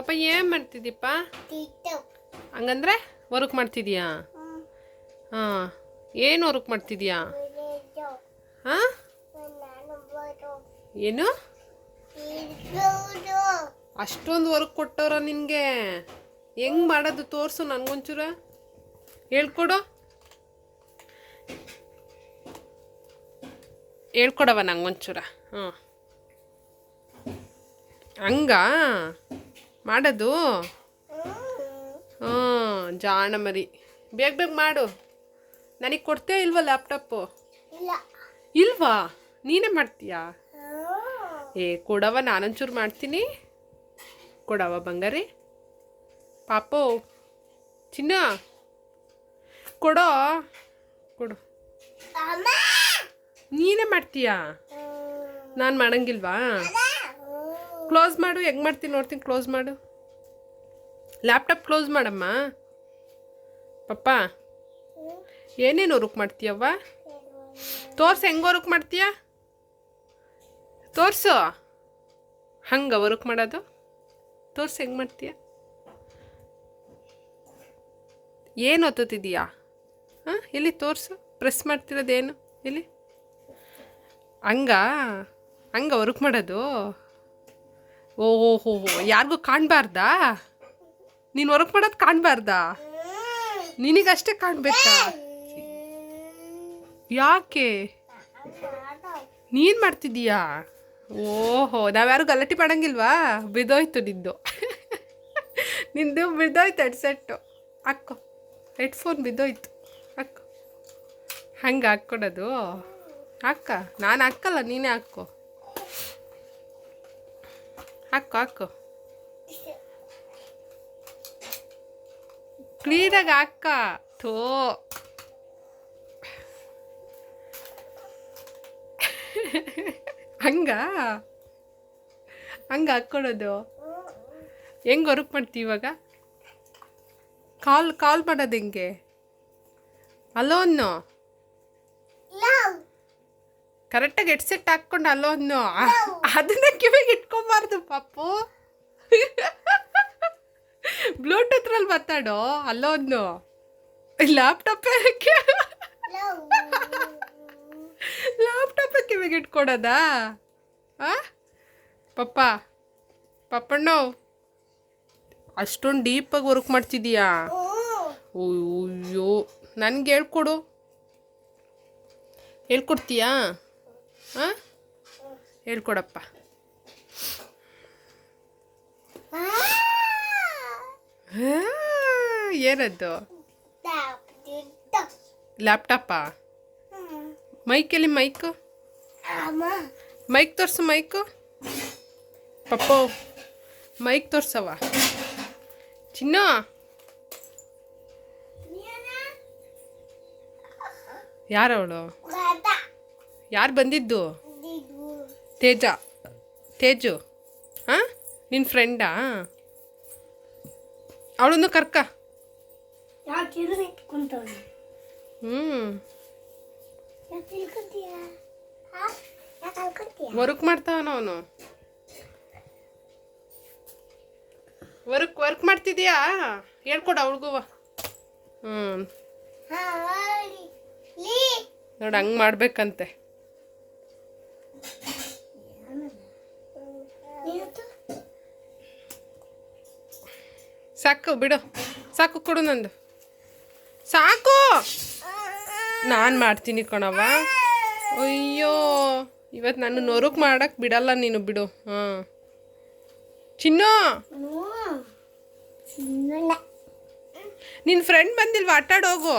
ಪಾಪ ಏನು ಮಾಡ್ತಿದ್ದೀಪ್ಪ? ಹಂಗಂದ್ರೆ ವರ್ಕ್ ಮಾಡ್ತಿದ್ಯಾ ಹಾಂ. ಏನು ವರ್ಕ್ ಮಾಡ್ತಿದ್ಯಾ ಹಾಂ? ಏನು? ಅಷ್ಟೊಂದು ವರ್ಕ್ ಕೊಟ್ಟವ್ರ ನಿನಗೆ. ಹೆಂಗ್ ಮಾಡೋದು ತೋರಿಸು ನನಗೊಂಚೂರ. ಹೇಳ್ಕೊಡು. ಹೇಳ್ಕೊಡವ ನಂಗೊಂಚೂರ. ಹ್ಞೂ ಹಂಗ? ಮಾಡೋದು? ಹ್ಞೂ ಜಾಣ ಮರಿ ಬೇಗ ಬೇಗ ಮಾಡು. ನನಗೆ ಕೊಡ್ತೇ ಇಲ್ವಾ ಲ್ಯಾಪ್ಟಾಪು? ಇಲ್ವಾ? ನೀನೇ ಮಾಡ್ತೀಯಾ? ಏ ಕೊಡವ ನಾನೊಂಚೂರು ಮಾಡ್ತೀನಿ. ಕೊಡವ ಬಂಗಾರಿ. ಪಾಪು ಚಿನ್ನ. ಕೊಡೋ? ಕೊಡು. ನೀನೇ ಮಾಡ್ತೀಯಾ? ನಾನು ಮಾಡಂಗಿಲ್ವಾ? ಕ್ಲೋಸ್ ಮಾಡು, ಹೆಂಗೆ ಮಾಡ್ತೀನಿ ನೋಡ್ತೀನಿ ಕ್ಲೋಸ್ ಮಾಡು. ಲ್ಯಾಪ್ಟಾಪ್ ಕ್ಲೋಸ್ ಮಾಡಮ್ಮ. ಪಪ್ಪ, ಏನೇನು ವರ್ಕ್ ಮಾಡ್ತೀಯವ್ವ? ತೋರ್ಸು, ಹೆಂಗೆ ವರ್ಕ್ ಮಾಡ್ತೀಯ? ತೋರಿಸು. ಹಂಗೆ ವರ್ಕ್ ಮಾಡೋದು? ತೋರ್ಸು, ಹೆಂಗೆ ಮಾಡ್ತೀಯ? ಏನು ಒತ್ತುತ್ತಿದ್ದೀಯಾ? ಹಾಂ, ಇಲ್ಲಿ ತೋರಿಸು ಪ್ರೆಸ್ ಮಾಡ್ತಿರೋದೇನು, ಇಲ್ಲಿ? ಹಂಗ ಹಂಗ ವರ್ಕ್ ಮಾಡೋದು? ಓಹೋ ಯಾರಿಗೂ ಕಾಣಬಾರ್ದಾ? ನೀನು ವರ್ಕ್ ಮಾಡೋದು ಕಾಣಬಾರ್ದಾ? ನಿನಗಷ್ಟೇ ಕಾಣಬೇಕಾ? ಯಾಕೆ? ನೀನು ಮಾಡ್ತಿದ್ದೀಯಾ? ಓಹೋ, ನಾವ್ಯಾರು ಗಲಾಟೆ ಮಾಡಂಗಿಲ್ವಾ? ಬಿದ್ದೋಯ್ತು ನಿಂದು. ನಿಂದು ಬಿದ್ದೋಯ್ತು ಹೆಡ್ಸೆಟ್ಟು ಹಾಕ್ಕೋ ಹೆಡ್ಫೋನ್ ಬಿದ್ದೋಯ್ತು. ಹಾಕ್ಕೋ ಹಂಗೆ ಹಾಕ್ಕೊಡೋದು. ಅಕ್ಕ ನಾನು ಹಾಕಲ್ಲ, ನೀನೇ ಹಾಕ್ಕೋ ಹಾಕ್ಕೋ ಹಾಕು. ಕ್ಲೀನಾಗಿ ಹಾಕ ಥೋ. ಹಂಗ? ಹಂಗ ಹಾಕ್ಕೊಳೋದು ಹೆಂಗ್ ವರ್ಕ್ ಮಾಡ್ತೀವಿ ಇವಾಗ? ಕಾಲ್ ಕಾಲ್ ಮಾಡೋದು ಹೆಂಗೆ? ಅಲೋ ಅನ್ನು ಕರೆಕ್ಟಾಗಿ ಹೆಡ್ಸೆಟ್ ಹಾಕ್ಕೊಂಡು ಅಲೋ ಅನ್ನು ಅದನ್ನ ಕಿವಿಗೆ ಇಟ್ಕೊಬಾರ್ದು ಪಾಪು. ಬ್ಲೂಟೂತ್ರಲ್ಲಿ ಮಾತಾಡು ಅಲ್ಲೊಂದು ಲ್ಯಾಪ್ಟಾಪ್ ಲ್ಯಾಪ್ಟಾಪ್ ಕಿವಿಗೆ ಇಟ್ಕೊಡೋದಾ? ಪಪ್ಪ, ಪಪ್ಪಣ್ಣು, ಅಷ್ಟೊಂದು ಡೀಪಾಗಿ ವರ್ಕ್ ಮಾಡ್ತಿದ್ದೀಯಾ ಅಯ್ಯೋ ನನಗೆ ಹೇಳ್ಕೊಡು. ಹೇಳ್ಕೊಡ್ತೀಯಾ? ಹಾಂ ಹೇಳ್ಕೊಡಪ್ಪ ಹಾ, ಏನದ್ದು? ಲ್ಯಾಪ್ಟಾಪಾ ಮೈಕಲ್ಲಿ ಮೈಕು? ಮೈಕ್ ತೋರ್ಸು ಮೈಕು. ಪಪ್ಪು ಮೈಕ್ ತೋರ್ಸವ ಚಿನ್ನ? ಯಾರವಳು? ಯಾರು ಬಂದಿದ್ದು? ತೇಜ. ತೇಜು. ಹಾಂ ನಿನ್ನ ಫ್ರೆಂಡಾ ಅವಳನ್ನು ಕರ್ಕ. ಯಾಕೆ ಕುಂತವನು ಅನ್ಕೊಂತೀಯ ವರ್ಕ್ ಮಾಡ್ತಾವನ ಅವನು. ವರ್ಕ್ ವರ್ಕ್ ಮಾಡ್ತಿದ್ಯಾ? ಹೇಳ್ಕೊಡು ಅವಳಿಗೂ ಹ್ಞೂ ನೋಡಿ ಹಂಗೆ ಮಾಡ್ಬೇಕಂತೆ. ಸಾಕು ಬಿಡು. ಸಾಕು ಕೊಡು ನಂದು. ನಾನು ಮಾಡ್ತೀನಿ ಕಣವ್ವ. ಅಯ್ಯೋ ಇವತ್ತು ನಾನು ನೊರುಕ್ ಮಾಡಕ್ಕೆ ಬಿಡಲ್ಲ ನೀನು ಬಿಡು. ಹಾಂ. ಚಿನ್ನು! ನಿನ್ನ ಫ್ರೆಂಡ್ ಬಂದಿಲ್ವಾ? ಆಟಾಡೋಗು